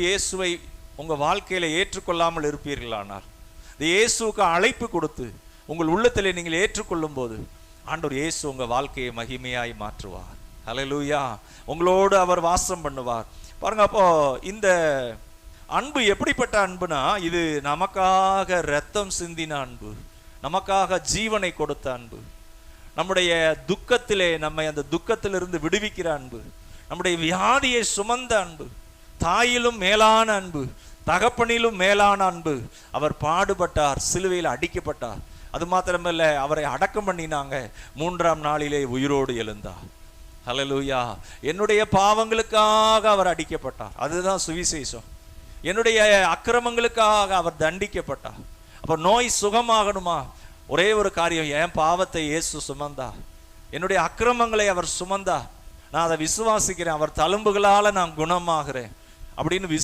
இயேசுவை உங்கள் வாழ்க்கையில ஏற்றுக்கொள்ளாமல் இருப்பீர்களானால் இந்த இயேசுவுக்கு அழைப்பு கொடுத்து உங்கள் உள்ளத்தில் நீங்கள் ஏற்றுக்கொள்ளும் போது ஆண்டவர் இயேசு உங்கள் வாழ்க்கையை மகிமையாய் மாற்றுவார். ஹalleluya உங்களோடு அவர் வாசம் பண்ணுவார். பாருங்க அப்போ இந்த அன்பு எப்படிப்பட்ட அன்புனா இது நமக்காக ரத்தம் சிந்தின அன்பு நமக்காக ஜீவனை கொடுத்த அன்பு நம்முடைய துக்கத்திலே நம்மை அந்த துக்கத்திலிருந்து விடுவிக்கிற அன்பு நம்முடைய வியாதியை சுமந்த அன்பு தாயிலும் மேலான அன்பு தகப்பனிலும் மேலான அன்பு. அவர் பாடுபட்டார் சிலுவையில் அடிக்கப்பட்டார். அது மாத்திரமல்ல அவரை அடக்கம் பண்ணினாங்க. மூன்றாம் நாளிலே உயிரோடு எழுந்தார். ஹலலூயா என்னுடைய பாவங்களுக்காக அவர் அடிக்கப்பட்டார். அதுதான் சுவிசேஷம். என்னுடைய அக்கிரமங்களுக்காக அவர் தண்டிக்கப்பட்டார். அப்போ நோய் சுகமாகணுமா? ஒரே ஒரு காரியம் என் பாவத்தை இயேசு சுமந்தா. என்னுடைய அக்கிரமங்களை அவர் சுமந்தா. நான் அதை விசுவாசிக்கிறேன். அவர் தழும்புகளால் நான் குணமாகிறேன். அப்படின்னு